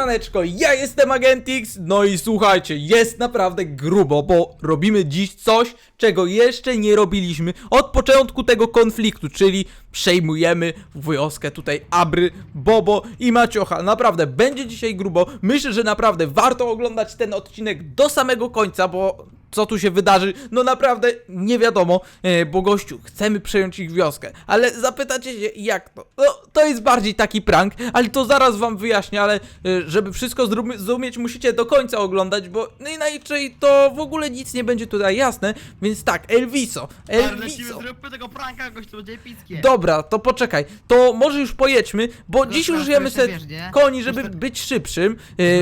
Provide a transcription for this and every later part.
Siemaneczko, ja jestem Agentix, no i słuchajcie, jest naprawdę grubo, bo robimy dziś coś, czego jeszcze nie robiliśmy od początku tego konfliktu, czyli przejmujemy wioskę tutaj Abry, Bobo i Maciocha. Naprawdę, będzie dzisiaj grubo, myślę, że naprawdę warto oglądać ten odcinek do samego końca, bo co tu się wydarzy, no naprawdę nie wiadomo, e, bo gościu, chcemy przejąć ich wioskę, ale zapytacie się jak to? No, to jest bardziej taki prank, ale to zaraz wam wyjaśnię, ale e, żeby wszystko zrozum- zrozumieć, musicie do końca oglądać, bo no inaczej to w ogóle nic nie będzie tutaj jasne, więc tak, Elviso, Elviso. zróbmy tego pranka, gość to będzie epickie. Dobra, to poczekaj, to może już pojedźmy, bo No dziś użyjemy jeszcze sobie koni, żeby Jeszcze- być szybszym,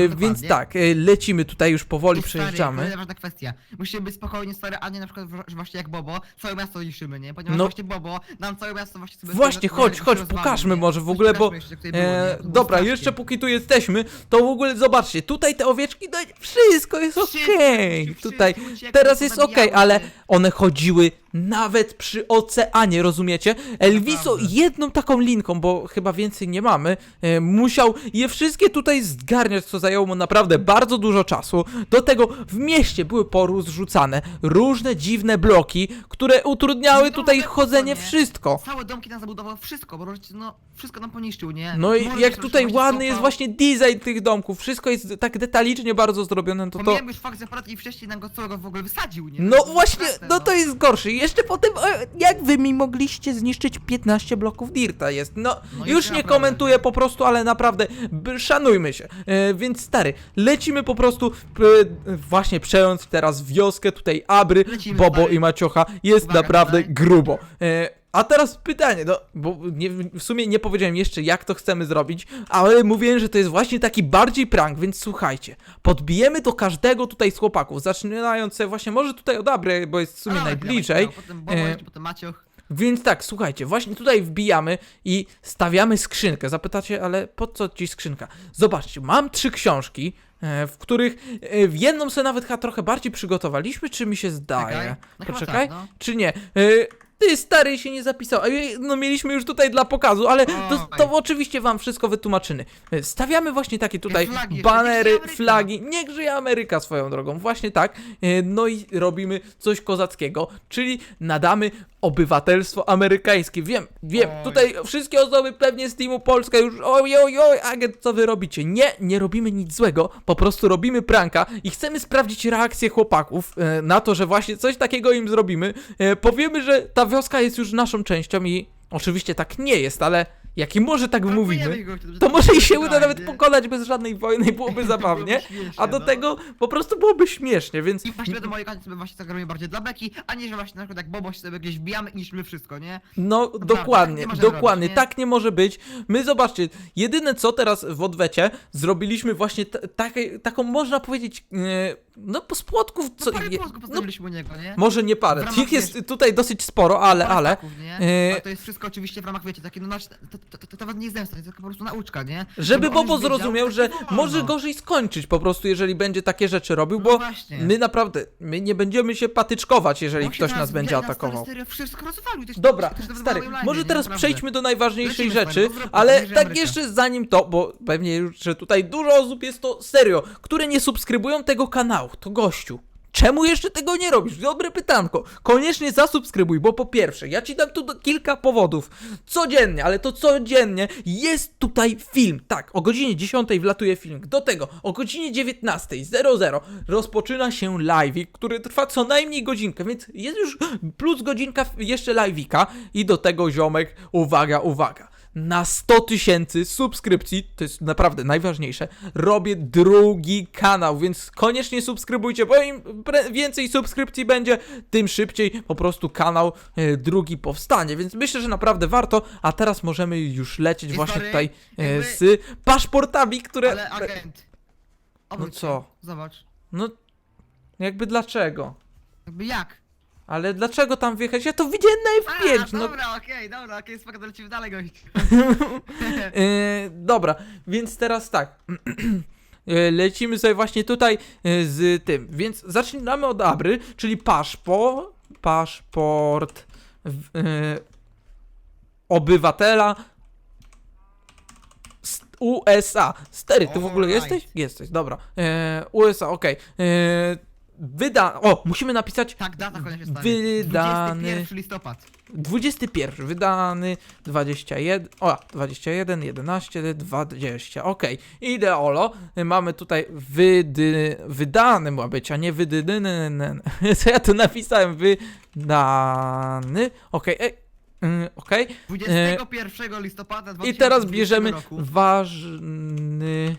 No, więc tak, lecimy tutaj już powoli, stary, przejeżdżamy. kolejna ważna kwestia. Musimy być spokojni, stary, a nie na przykład że właśnie jak Bobo, całe miasto niszczymy, nie? Ponieważ No. właśnie Bobo nam całe miasto właśnie sobie... Właśnie, sobie- chodź, sobie chodź, rozwalił, pokażmy nie? może w ogóle, bo... pokażmy jeszcze, było, nie? E, To było dobra, strasznie. jeszcze póki tu jesteśmy, to w ogóle zobaczcie, tutaj te owieczki, no wszystko jest okej, tutaj, teraz jest okej, ale się. one chodziły nawet przy oceanie, rozumiecie? Elviso jedną taką linką, bo chyba więcej nie mamy, e, musiał je wszystkie tutaj zgarniać, co zajęło mu naprawdę bardzo dużo czasu. Do tego w mieście były porozrzucane różne dziwne bloki, które utrudniały No, tutaj chodzenie nie? wszystko. Całe domki nam zabudował, wszystko, bo no, wszystko nam poniszczył, nie? No i jak się tutaj ładny jest właśnie design tych domków, wszystko jest tak detalicznie bardzo zrobione, to to... Pomijam już fakt, że Pratki wcześniej nam go całego w ogóle wysadził, nie? No właśnie, no to jest gorsze. Jeszcze potem, e, jak wy mi mogliście zniszczyć 15 bloków Dirta jest? No, No już nie naprawdę. komentuję po prostu, ale naprawdę, b- szanujmy się. E, więc stary, lecimy po prostu e, właśnie przejąć teraz wioskę tutaj Abry, Lecimy, Bobo stary. i Maciocha. Jest Uwaga, naprawdę tutaj. grubo. E, a teraz pytanie, no, bo nie, w sumie nie powiedziałem jeszcze jak to chcemy zrobić, ale mówiłem, że to jest właśnie taki bardziej prank, więc słuchajcie, podbijemy do każdego tutaj z chłopaków, zaczynając sobie właśnie może tutaj od Abry, bo jest w sumie najbliżej, dawaj, Potem Bobo, E, potem Macioch. więc tak, słuchajcie, właśnie tutaj wbijamy i stawiamy skrzynkę. Zapytacie, ale po co ci skrzynka? Zobaczcie, mam trzy książki, e, w których e, w jedną sobie nawet chyba trochę bardziej przygotowaliśmy, czy mi się zdaje? Czekaj. No Poczekaj, tak, no. czy nie? Ty stary się nie zapisał. Ej, No mieliśmy już tutaj dla pokazu, ale to, to oczywiście wam wszystko wytłumaczymy. Stawiamy właśnie takie tutaj flagi, banery, niech żyje Ameryka. flagi. Niech żyje Ameryka swoją drogą. Właśnie tak. E, No i robimy coś kozackiego, czyli nadamy obywatelstwo amerykańskie. Wiem, wiem, Oj. tutaj wszystkie osoby pewnie z teamu Polska już oj, oj, oj, agent, co wy robicie? Nie, nie robimy nic złego, po prostu robimy pranka i chcemy sprawdzić reakcję chłopaków e, na to, że właśnie coś takiego im zrobimy. E, powiemy, że ta wioska jest już naszą częścią i oczywiście tak nie jest, ale jaki może tak mówimy, to może i się uda nawet pokonać bez żadnej wojny i byłoby zabawnie, a do no. tego po prostu byłoby śmiesznie, więc I właśnie wiadomo, jak sobie właśnie zagramy bardziej dla beki, a nie, że właśnie na przykład jak Bobo się sobie gdzieś wbijamy i niszczymy wszystko, nie? No, tak dokładnie, dokładnie, tak nie może być. My zobaczcie, jedyne co teraz w odwecie zrobiliśmy właśnie taką można powiedzieć, e, no po spłotków, co, No parę no, postawiliśmy u niego, nie? może nie parę, tych jest tutaj dosyć sporo, ale, e, Ale to jest wszystko oczywiście w ramach, wiecie, takie, no to, to, to, to nawet nie jest zemsta, to jest tylko po prostu nauczka, nie? żeby on Bobo wiedział, zrozumiał, tak że wolno. może gorzej skończyć po prostu, jeżeli będzie takie rzeczy robił, No bo właśnie. my naprawdę, my nie będziemy się patyczkować, jeżeli On się ktoś nas będzie na atakował. stary wszystko rozwalił, to jest- Dobra, to jest nawet stary, mały line, może nie? teraz Naprawdę. przejdźmy do najważniejszej Lecimy, rzeczy, no zróbmy, ale tak jeszcze zanim to, bo pewnie już, że tutaj dużo osób jest to serio, które nie subskrybują tego kanału, to gościu. Czemu jeszcze tego nie robisz? Dobre pytanko. Koniecznie zasubskrybuj, bo po pierwsze, ja ci dam tu kilka powodów. Codziennie, ale to codziennie jest tutaj film. Tak, o godzinie 10 wlatuje film. Do tego o godzinie 19.00 rozpoczyna się live'ik, który trwa co najmniej godzinkę, więc jest już plus godzinka jeszcze live'ika i do tego ziomek, uwaga, uwaga. Na 100 tysięcy subskrypcji, to jest naprawdę najważniejsze, robię drugi kanał, więc koniecznie subskrybujcie, bo im więcej subskrypcji będzie, tym szybciej po prostu kanał e, drugi powstanie, więc myślę, że naprawdę warto, a teraz możemy już lecieć I właśnie stary, tutaj e, jakby- z paszportami, które... Ale agent. Obróć się, co? Zobacz. No, jakby dlaczego? Jakby jak? Ale dlaczego tam wjechać? Ja to widziałem na A, F5, no dobra, okej, dobra, okej, spoko, to lecimy dalej, gość. E, dobra, więc teraz tak. E, Lecimy sobie właśnie tutaj e, z tym. Więc zaczynamy od Abry, czyli paszpo, paszport w- e, obywatela. St- USA. Stary, ty w ogóle Alright. jesteś? Jesteś, dobra. E, USA, okej. E, Wyda... O, musimy napisać Tak, data koniecznie stary. Wydany. 21 listopad. 21, wydany 21, o, 21, 11, 20, okej, ideolo, mamy tutaj wydy, wydany ma być, a nie wydany, co ja tu napisałem, wydany, okej, ej, mm, okej, 21 listopada 2020 i teraz bierzemy roku. ważny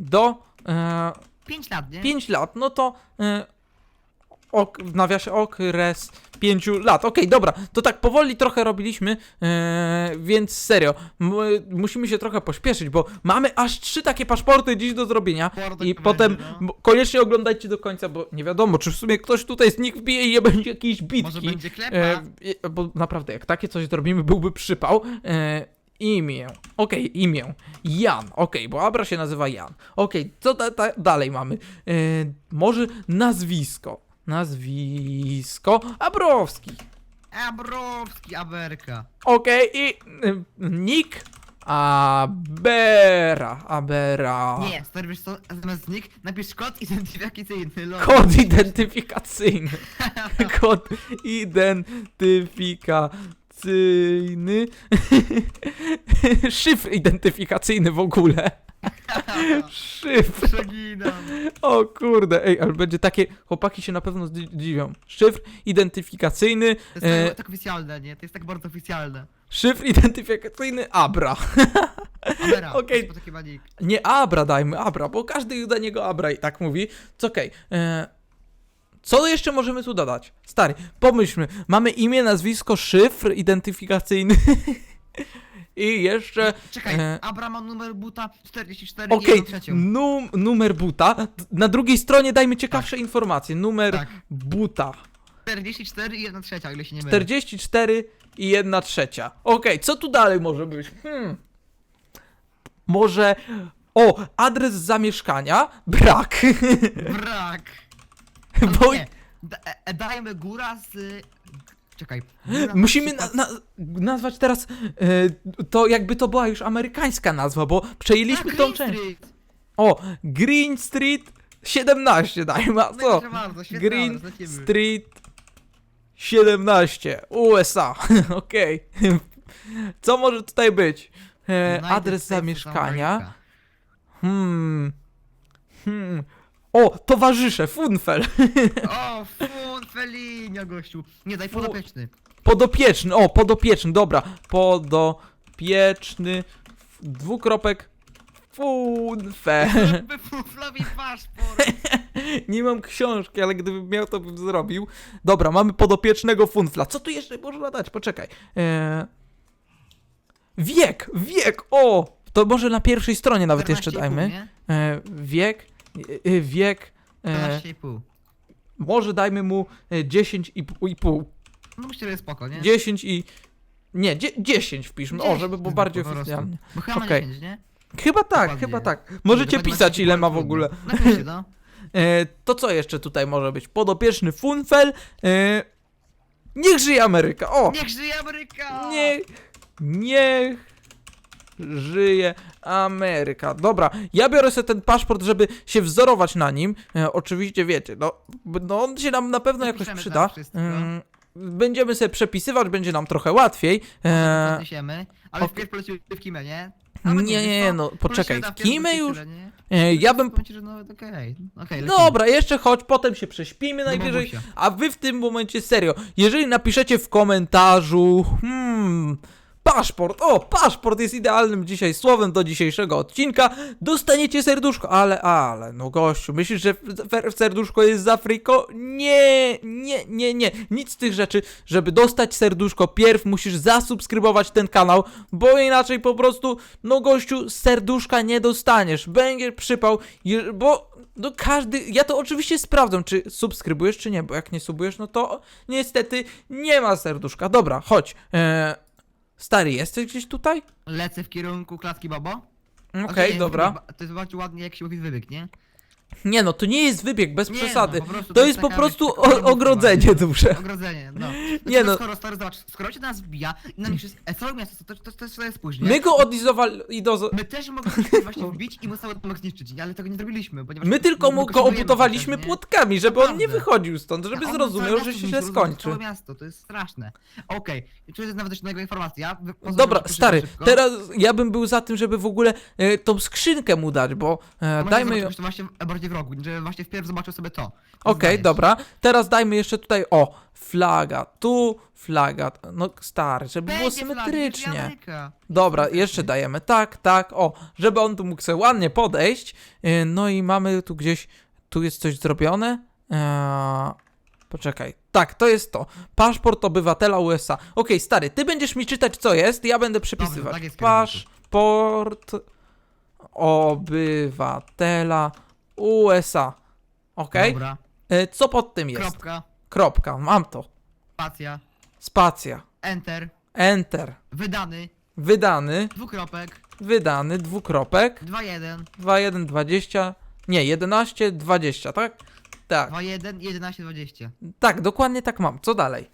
do, e, 5 lat, nie? 5 lat, no to e, ok, w nawiasie okres 5 lat. Okej, dobra, to tak powoli trochę robiliśmy, e, więc serio, musimy się trochę pośpieszyć, bo mamy aż trzy takie paszporty dziś do zrobienia i potem będzie, no. koniecznie oglądajcie do końca, bo nie wiadomo, czy w sumie ktoś tutaj z nich wbije i nie będzie jakiejś bitki. Może będzie klepa. E, i- bo naprawdę, jak takie coś zrobimy, byłby przypał. E, imię. Okej, imię. Jan. Okej, bo Abra się nazywa Jan. Okej, co da, da, dalej mamy? E, może nazwisko. Nazwisko Abrowski. Abrowski, Aberka. Okej, i e, nick Abera. Abera. Nie, stary, wiesz co, zamiast nick napisz kod identyfikacyjny, lol. Kod identyfikacyjny. Kod identyfikacyjny. Szyfr identyfikacyjny w ogóle. Szyfr. Przeginam. O kurde, ej, ale będzie takie. Chłopaki się na pewno zdzi- dziwią. Szyfr identyfikacyjny. To jest E, tak, tak oficjalne, nie? To jest tak bardzo oficjalne. szyfr identyfikacyjny Abra. Abera, Okej. okay. taki nick. Nie Abra dajmy, Abra, bo każdy dla niego Abra i tak mówi. Co okej. E, Co jeszcze możemy tu dodać? Stary, pomyślmy. Mamy imię, nazwisko, szyfr identyfikacyjny. I jeszcze. Czekaj, E. Abra ma numer buta 44 Okej, okay. num, numer buta. Na drugiej stronie dajmy ciekawsze informacje. Numer Tak. buta. 44 i 1 trzecia, o ile się nie mylę. 44 i 1 trzecia. Okej, co tu dalej może być? Hmm. Może. O, adres zamieszkania? Brak. Brak. Bo nie, da, e, dajmy góra z... Czekaj. Musimy na, na, nazwać teraz e, to, jakby to była już amerykańska nazwa, bo przejęliśmy A, tą Green część. Street. O, Green Street 17, dajmy, a No co? proszę bardzo, Green lecimy. Street 17, USA. Okej. Co może tutaj być? E, United adres States of zamieszkania. America. Hmm. Hmm. O, towarzysze, Funfel. O, fun, Felinio, gościu. Nie, daj podopieczny. Podopieczny, o, podopieczny, dobra. Podopieczny, f- dwukropek, Funfel. Żeby fuflowi paszport. Nie mam książki, ale gdybym miał, to bym zrobił. Dobra, mamy podopiecznego Funfla. Co tu jeszcze można dać? Poczekaj. Eee... Wiek, wiek, o! To może na pierwszej stronie nawet jeszcze 14,5, dajmy. nie? E, wiek, e, e, wiek, e, 14,5. może dajmy mu e, 10 i, pół- i pół. No myślę, że jest spoko, nie? 10 i... Nie, dzie, 10 wpiszmy, o, 10 żeby było po bardziej prostu. oficjalnie. Bo chyba ma Okej. 10, nie? Chyba tak, Dokładnie. chyba tak. Możecie pisać ile ma w trudno. ogóle. Napiszcie, no. E, to co jeszcze tutaj może być? Podopieczny Funfel. E, niech żyje Ameryka. O! Niech żyje Ameryka! Niech, niech żyje Ameryka. Dobra, ja biorę sobie ten paszport, żeby się wzorować na nim. E, oczywiście wiecie, no, no on się nam na pewno jakoś przyda. tam wszystko. Mm, będziemy sobie przepisywać, będzie nam trochę łatwiej. E, Podniesiemy, ale wpierw polecimy w Kimę, nie? nie, Nawet nie, wiesz co? no poczekaj, w wpierw Kimę już? tyle, nie? E, ja bym Powiem ci, że nawet okej. Okej, lecimy. Dobra, jeszcze chodź, potem się prześpimy Do najwyżej. A wy w tym momencie serio, jeżeli napiszecie w komentarzu, hmm, paszport, o, paszport jest idealnym dzisiaj słowem do dzisiejszego odcinka, dostaniecie serduszko, ale, ale, no gościu, myślisz, że w- serduszko jest z Afryko? Nie, nie, nie, nie, nic z tych rzeczy, żeby dostać serduszko, pierw musisz zasubskrybować ten kanał, bo inaczej po prostu, no gościu, serduszka nie dostaniesz, będzie przypał, bo no każdy, ja to oczywiście sprawdzam, czy subskrybujesz, czy nie, bo jak nie subujesz, no to niestety nie ma serduszka. Dobra, chodź. E, stary, jesteś gdzieś tutaj? Lecę w kierunku klatki Bobo. Okej, Znaczy, nie, dobra. To jest bardzo ładnie, jak się mówi wybyk, nie? Nie no, to nie jest wybieg, bez Nie, przesady. no, po prostu to jest po taka, prostu wiesz, taka o, ogrodzenie duże. Ogrodzenie, no. Nie Nie no. no. Skoro, stary, zobacz, skoro cię nas wbija i na nich jest całe miasto, to, to, to, to jest później. My go odizowali... Idozo... My też mogliśmy właśnie wbić i mu cały domek zniszczyć, ale tego nie zrobiliśmy, ponieważ... My tylko mu go potrzebujemy obudowaliśmy chociaż, nie? płótkami, żeby on nie Naprawdę. wychodził stąd, żeby A on zrozumiał, całe że miasto się źle zniszczył, rozwalił skończy. Całe miasto, to jest straszne. Okej, i tu jest nawet jeszcze wy- pozwól, Dobra, stary, szybko. teraz ja bym był za tym, żeby w ogóle e, tą skrzynkę mu dać, bo e, Może dajmy ją... zobaczyć to właśnie bardziej w rogu, żeby właśnie wpierw zobaczył sobie to. Okej, Zdajesz. dobra. Teraz dajmy jeszcze tutaj, o, flaga, tu flaga, no stary, żeby było Będzie symetrycznie. Ameryka. Dobra, jeszcze dajemy tak, tak, o, żeby on tu mógł sobie ładnie podejść. Yy, No i mamy tu gdzieś, tu jest coś zrobione. Eee, poczekaj, tak, to jest to. Paszport obywatela USA. Okej, stary, ty będziesz mi czytać co jest, ja będę przepisywać. tak jest, kierowniku. Paszport obywatela USA. Okej? Dobra, Yy, Co pod tym jest? kropka, Kropka, mam to. spacja, Spacja. enter, Enter. wydany, Wydany, dwukropek, wydany, dwukropek. 2-1, 2, 1, 20. Nie, 11, 20, tak? Tak, 2-1, 11, 20. tak, dokładnie tak mam. Co dalej?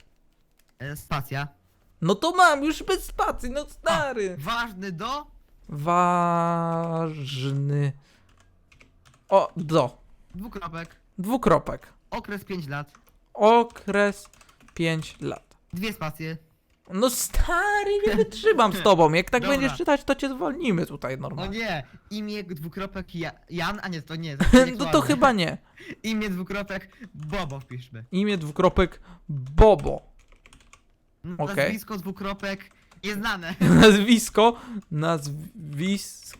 E, spacja. No to mam, już bez spacji, no stary. Ważny do, Ważny. O, do. dwukropek, Dwukropek. okres 5 lat, Okres 5 lat. dwie spacje, No stary, nie wytrzymam z tobą. Jak tak Dobra. będziesz czytać, to cię zwolnimy tutaj o normalnie. nie, imię dwukropek ja, Jan, a nie, to nie. No to chyba nie. Imię dwukropek Bobo wpiszmy. Imię dwukropek Bobo. Okej. Nazwisko dwukropek nieznane. Nazwisko, nazwisko,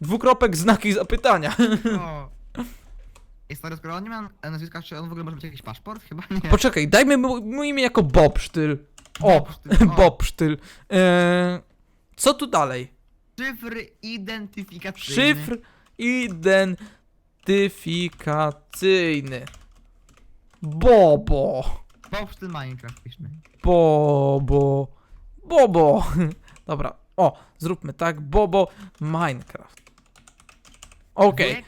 dwukropek znaki zapytania. O. Ej, stary, skoro on nie ma nazwiska, czy on w ogóle może mieć jakiś paszport? Chyba nie. Poczekaj, dajmy mu, mu imię jako Bob Sztyl. O, Bob Sztyl, o. Bob Sztyl. Eee, co tu dalej? Szyfr identyfikacyjny. Szyfr identyfikacyjny. Bobo. Bob Sztyl Minecraft wpiszmy. Bobo. Bobo. Dobra, o, zróbmy tak. Bobo Minecraft. Okej, Wiek?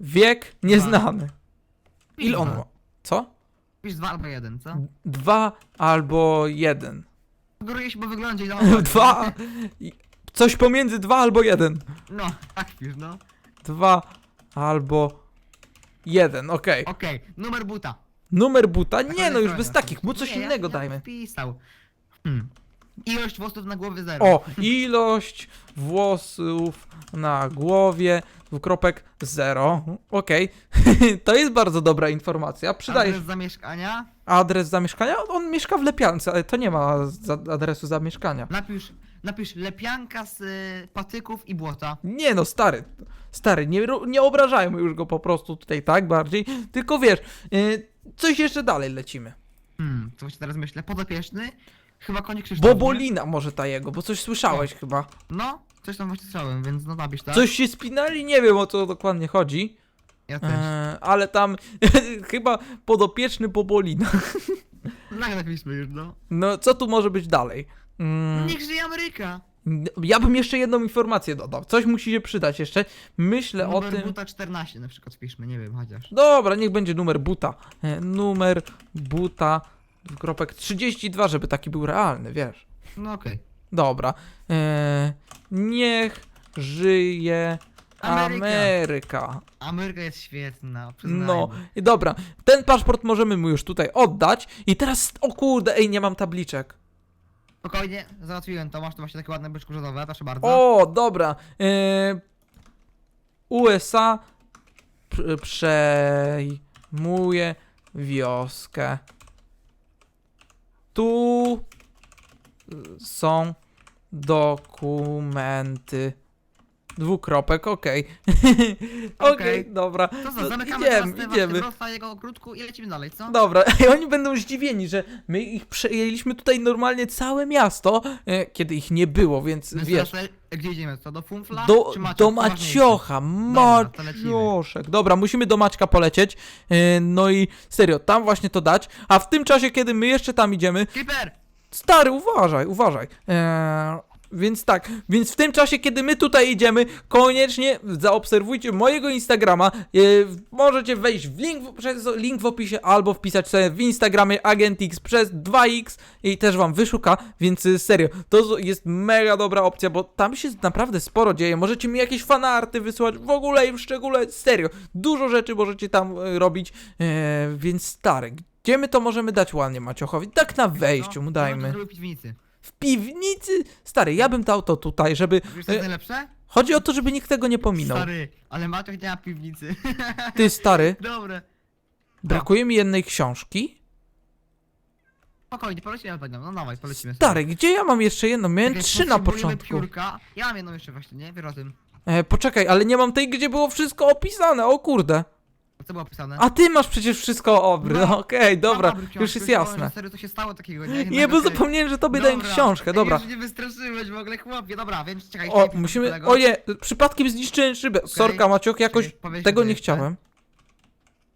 wiek nieznany. Ile on ma? Co? Wpisz dwa albo jeden, co? Dwa albo jeden. Sugeruję się po wyglądzie i Dwa. i- Coś pomiędzy dwa albo jeden. No, tak wpisz, no. Dwa albo jeden, okej. Okej, numer buta. Numer buta? Nie no, już bez takich, mu coś Nie, ja- innego ja dajmy. Wpisał. Hmm. Ilość włosów na głowie zero. O, ilość włosów na głowie, dwukropek zero. Okej, to jest bardzo dobra informacja. Przydaje się. Adres zamieszkania. Adres zamieszkania? On mieszka w Lepiance, ale to nie ma za adresu zamieszkania. Napisz, napisz lepianka z y, patyków i błota. Nie no, stary, stary, nie, nie obrażajmy już go po prostu tutaj tak bardziej, tylko wiesz, yy, coś jeszcze dalej lecimy. Hmm, co właśnie teraz myślę? Podopieczny? Chyba konik Krzysztof. nie? Bobolina może ta jego, bo coś słyszałeś chyba. No, coś tam właśnie słyszałem, więc no napisz tak. Coś się spinali, nie wiem o co dokładnie chodzi, Ja też. e, ale tam chyba podopieczny Bobolina. Tak napiszmy już, no. No, co tu może być dalej? Mm, Niech żyje Ameryka! ja bym jeszcze jedną informację dodał, coś musi się przydać jeszcze. Myślę o Numer tym... buta 14 na przykład wpiszmy, nie wiem, chociaż. Dobra, niech będzie numer buta. E, numer buta, kropek 32, żeby taki był realny, wiesz. No okej. Dobra. E, niech żyje Ameryka. Ameryka. Ameryka jest świetna, przyznajmy. No, i dobra. Ten paszport możemy mu już tutaj oddać. I teraz, o kurde, ej, nie mam tabliczek. Spokojnie, załatwiłem to, masz tu właśnie takie ładne byczku żonowe, proszę bardzo. O, dobra. E, USA pr- przejmuje wioskę. Tu są dokumenty. Dwukropek, okej. Okej, Okej. dobra. To co, No, zamykamy idziemy, idziemy. jego ogródku i lecimy dalej, co? Dobra, i oni będą zdziwieni, że my ich przejęliśmy tutaj normalnie całe miasto, e, kiedy ich nie było, więc Więc wiesz. teraz, gdzie idziemy? Co, do Funfla? Do, czy do. Maciocha, Dobra, to lecimy. Macioszek. Dobra, musimy do Maćka polecieć. e, No i serio, tam właśnie to dać. A w tym czasie, kiedy my jeszcze tam idziemy, Creeper! stary, uważaj, uważaj. E, Więc tak, więc w tym czasie, kiedy my tutaj idziemy, koniecznie zaobserwujcie mojego Instagrama. E, możecie wejść w link, w, przez link w opisie albo wpisać sobie w Instagramie AgentX przez 2x i też wam wyszuka, więc y, serio, to jest mega dobra opcja, bo tam się naprawdę sporo dzieje. Możecie mi jakieś fanarty wysłać w ogóle i w szczególe, serio, dużo rzeczy możecie tam e, robić, e, więc stary, gdzie my to możemy dać ładnie Maciochowi? Tak na wejściu mu No, dajmy. piwnicy. W piwnicy? Stary, ja bym dał to tutaj, żeby. Wiesz co jest E, najlepsze? chodzi o to, żeby nikt tego nie pominął. Stary, ale Maciek nie ma piwnicy. Ty, stary, Dobre. brakuje mi jednej książki. Spokojnie, polecimy pewnie. No dawaj, polecimy. sobie. Stary, gdzie ja mam jeszcze jedną? Miałem Czekaj, trzy na potrzebujemy początku. Piórka. Ja mam jedną jeszcze właśnie, nie? Wiesz o tym. E, poczekaj, ale nie mam tej, gdzie było wszystko opisane, o kurde. Co było? A ty masz przecież wszystko obry. No. No, Okej, dobra, już jest jasne. Serio, to się stało takiego, nie? Nie, Jednak bo okej. zapomniałem, że tobie dałem Dobra. książkę, Ej, dobra. Już nie wystraszyłeś w ogóle, chłopie, dobra, więc czekaj. O, czekaj, musimy. Oje, przypadkiem zniszczyłem szybę. Sorka, Maciok, jakoś Czekaj, powiedz, tego nie jest, chciałem.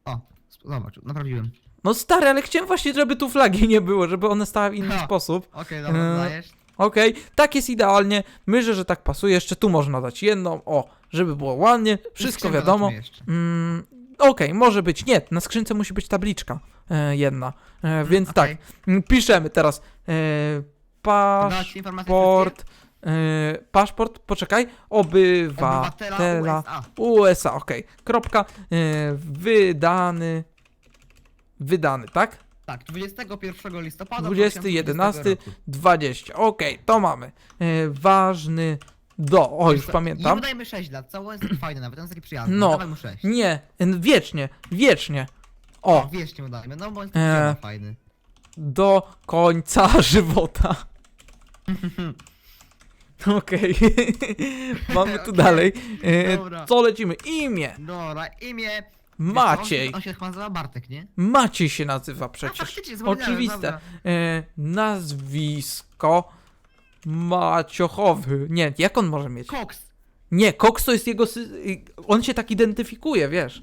O, sp- zobacz, naprawiłem. No stary, ale chciałem właśnie, żeby tu flagi nie było, żeby one stały w inny Ha. sposób. Okej, dobra, Eee, dajesz. Okej, tak jest idealnie. Myślę, że tak pasuje. Jeszcze tu można dać jedną, o, żeby było ładnie. Wszystko wiadomo. jeszcze. Mm, Okej, może być. Nie, na skrzynce musi być tabliczka e, jedna. E, więc tak, okej. mm, piszemy teraz e, paszport. E, paszport, poczekaj. Obywatela Obywatela USA. USA, okej. Kropka. E, wydany. Wydany, tak? Tak, 21 listopada 20, 2011 11, roku. 20. Okej, to mamy. E, ważny do. O, już pamiętam. Jemu dajmy 6 lat, cały jest fajny nawet, on jest taki przyjazny. No. Dawaj mu 6. Nie, wiecznie, wiecznie. O, Wiecznie mu dajmy, no bo jest Eee. taki fajny. do końca żywota. Okej. Mamy tu Okej, dalej. E, dobra. co lecimy? Imię. Dobra, imię... Maciej. On, on się chyba nazywa Bartek, nie? Maciej się nazywa A, przecież. faktycznie, zapomniałem, Oczywiste. dobra. E, nazwisko Maciochowy. Nie, jak on może mieć? Cox. Nie, Cox to jest jego. sy- On się tak identyfikuje, wiesz.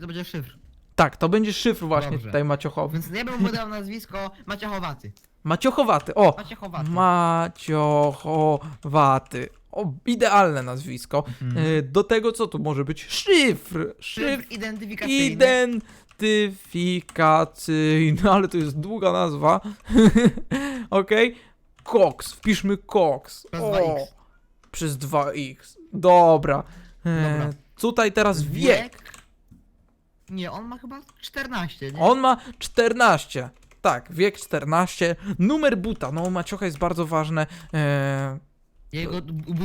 To będzie szyfr. Tak, to będzie szyfr właśnie Dobrze. tutaj Maciochowy. Więc ja bym mu dał nazwisko Maciechowaty. Maciochowaty. O, Maciechowaty. Maciochowaty. O, idealne nazwisko. Mhm. E, Do tego co tu może być? Szyfr. Szyfr Szyfr identyfikacyjny. identyfikacyjny. Ale to jest długa nazwa. Okej. Cox. Wpiszmy Cox. Przez O, 2x. Przez 2x. Dobra. E, Dobra. Tutaj teraz wiek. Nie, on ma chyba 14, nie? On ma 14. Tak, wiek 14. Numer buta. No, Maciocha jest bardzo ważne. E, Jego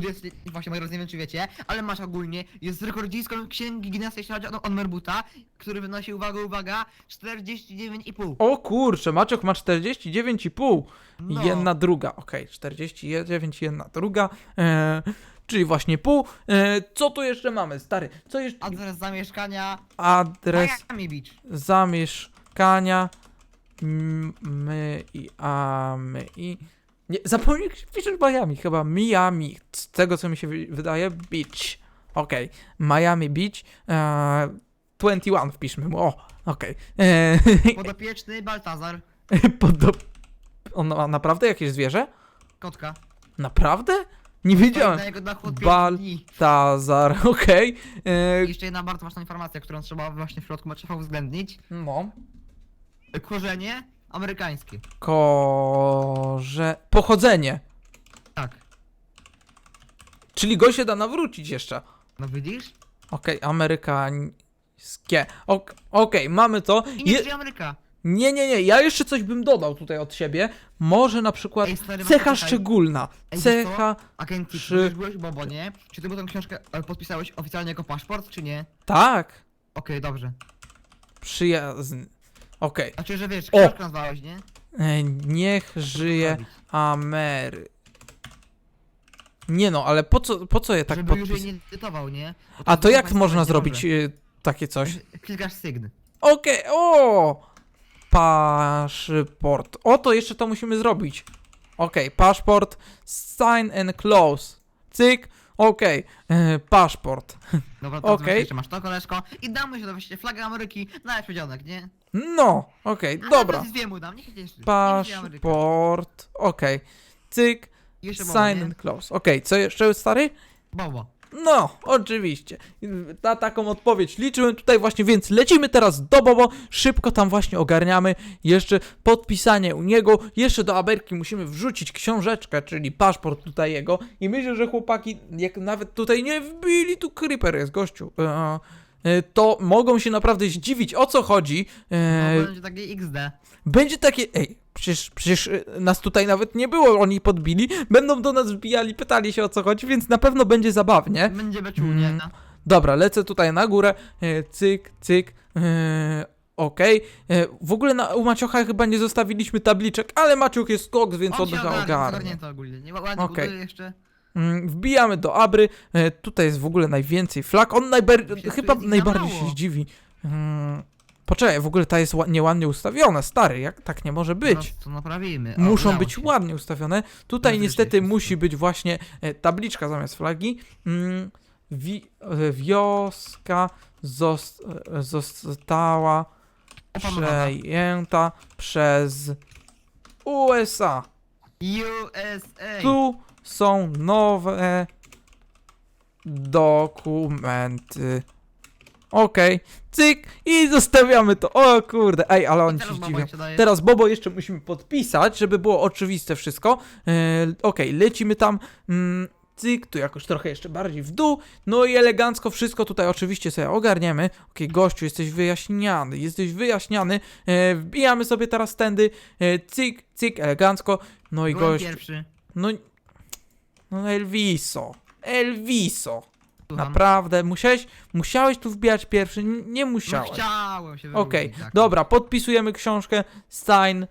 jest, właśnie moi drodzy, nie wiem czy wiecie, ale masz ogólnie, jest rekordzistką księgi Guinnessa, jeśli chodzi o on Merbuta, który wynosi, uwaga, uwaga, 49,5. O kurczę, Macioch ma 49,5. No. Jedna druga, okej, 49, jedna druga. E, czyli właśnie pół. E, co tu jeszcze mamy, stary? Co jeszcze? Adres zamieszkania Adres Miami Beach. zamieszkania. M- My i a my i. Nie, zapomnij, piszesz Miami, chyba Miami. Z tego co mi się wy- wydaje, Beach. Okej, Miami Beach. E, 21 wpiszmy mu. O, okej. E, Podopieczny Baltazar, Podob... On ma naprawdę jakieś zwierzę? kotka. Naprawdę? Nie wiedziałem. Na jego dachu od Bal- 5 dni. Tazar, okej. E, I Jeszcze jedna bardzo ważna informacja, którą trzeba właśnie w środku Maciecha uwzględnić. No. Korzenie amerykańskie. Korze... Pochodzenie. Tak. Czyli go się da nawrócić jeszcze. No widzisz? Okej, amerykańskie. Ok- Okej, mamy to. I nie Je... Je... Ameryka. Nie, nie, nie. Ja jeszcze coś bym dodał tutaj od siebie. Może na przykład Ej, stary, cecha czekaj. szczególna. Ej, wiesz co? Cecha. Agenty, Trzy. czy byłeś Bobo, nie? Czy ty mu tę książkę e, podpisałeś oficjalnie jako paszport, czy nie? Tak. Okej, dobrze. Przyjazny. Okej. Znaczy, że wiesz, książkę nazwałeś, nie? E, Niech żyje zrobić? Amery. Nie no, ale po co, po co je tak Żeby już podpis... jej nie edytował, nie? Bo A to jak państwo można zrobić e, takie coś? Klikasz sygn. Okej, o! Paszport. O, to jeszcze to musimy zrobić. Okej, paszport. Sign and close. Cyk. Okej, e, paszport. Dobra, to Okej. okay. jeszcze masz to, koleżko. I damy się to właściwie flagę Ameryki na przedziałek, nie? No, okej, Ale dobra. Dwie mu dam, niech Ameryka. Paszport. Okej. Cyk. Jeszcze Bobo, Sign nie? and close. Okej, co jeszcze, stary? Bobo. No, oczywiście. Na taką odpowiedź liczyłem tutaj właśnie, więc lecimy teraz do Bobo. Szybko tam właśnie ogarniamy. Jeszcze podpisanie u niego. Jeszcze do Aberki musimy wrzucić książeczkę, czyli paszport tutaj jego. I myślę, że chłopaki, jak nawet tutaj nie wbili, tu creeper jest, gościu. E, e, to mogą się naprawdę zdziwić, o co chodzi. E, Bobo będzie takie XD. będzie takie. Ej, przecież, przecież y, nas tutaj nawet nie było, oni podbili. Będą do nas wbijali, pytali się o co chodzi, więc na pewno będzie zabawnie. Będzie beczunie, Mm. no. Dobra, lecę tutaj na górę. E, cyk, cyk. E, Okej. E, W ogóle na, u Maciocha chyba nie zostawiliśmy tabliczek, ale Maciuch jest koks, więc on się ogarnie, ogarnie. ogarnięto ogólnie. Nie, ładnie Okej. buduje jeszcze. Mm, Wbijamy do Abry. E, Tutaj jest w ogóle najwięcej flag. On Myślę, że chyba jest ich za najbardziej mało. się zdziwi. Mm, Poczekaj, w ogóle ta jest ła- nieładnie ustawiona, stary, jak tak nie może być. No, to naprawimy. O, Muszą udało być się. ładnie ustawione. Tutaj niestety musi być właśnie e, tabliczka zamiast flagi. Mm, wi- e, wioska zos- e, została Opanowana. przejęta przez USA. USA. Tu są nowe dokumenty. Okej, cyk i zostawiamy to. O kurde, ej, ale I oni się teraz Bobo daje. Teraz Bobo jeszcze musimy podpisać, żeby było oczywiste wszystko. E, Okej, lecimy tam. Mm, cyk, tu jakoś trochę jeszcze bardziej w dół. No i elegancko wszystko tutaj oczywiście sobie ogarniemy. Okej, gościu, jesteś wyjaśniany, jesteś wyjaśniany. E, wbijamy sobie teraz tędy. E, cyk, cyk, elegancko. No i Byłem gościu. pierwszy. No, no Elviso. Elviso. Słucham. Naprawdę, musiałeś, musiałeś tu wbijać pierwszy, nie No musiałeś. chciałem się Okej, wyróżnić, tak. dobra, podpisujemy książkę. Sign.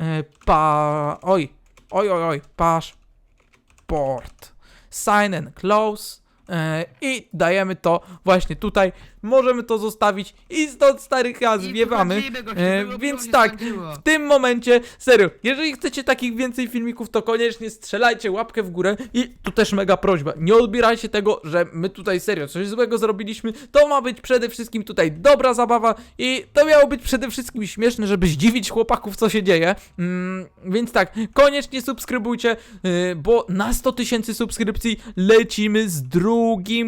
E, pa. Oj, oj, oj, oj. Paszport. Sign and close. E, I dajemy to właśnie tutaj. Możemy to zostawić i stąd stary chyba I zwiewamy. E, było, więc było, się tak, skończyło. w tym momencie, serio, jeżeli chcecie takich więcej filmików, to koniecznie strzelajcie łapkę w górę i tu też mega prośba, nie odbierajcie tego, że my tutaj serio coś złego zrobiliśmy, to ma być przede wszystkim tutaj dobra zabawa i to miało być przede wszystkim śmieszne, żeby zdziwić chłopaków, co się dzieje, mm, więc tak, koniecznie subskrybujcie, yy, bo na 100 tysięcy subskrypcji lecimy z drugim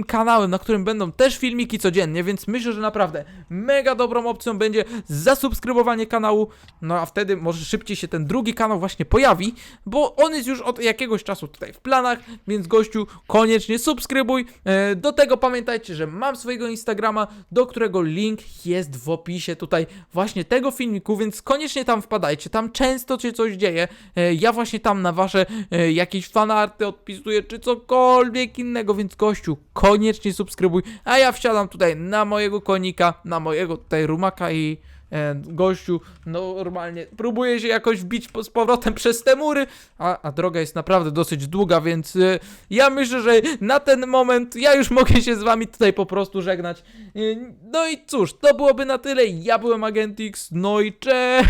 kanałem, na którym będą też filmiki codziennie, więc myślę, że naprawdę mega dobrą opcją będzie zasubskrybowanie kanału, no a wtedy może szybciej się ten drugi kanał właśnie pojawi, bo on jest już od jakiegoś czasu tutaj w planach, więc gościu koniecznie subskrybuj. E, Do tego pamiętajcie, że mam swojego Instagrama, do którego link jest w opisie tutaj właśnie tego filmiku, więc koniecznie tam wpadajcie, tam często się coś dzieje. E, Ja właśnie tam na wasze e, jakieś fanarty odpisuję, czy cokolwiek innego, więc gościu, koniecznie subskrybuj, a ja wsiadam tutaj na mojego konika, na mojego tutaj rumaka i e, gościu normalnie próbuje się jakoś wbić po, z powrotem przez te mury, a, a droga jest naprawdę dosyć długa, więc e, ja myślę, że na ten moment ja już mogę się z wami tutaj po prostu żegnać. E, no i cóż, to byłoby na tyle. Ja byłem Agent X, no i cześć!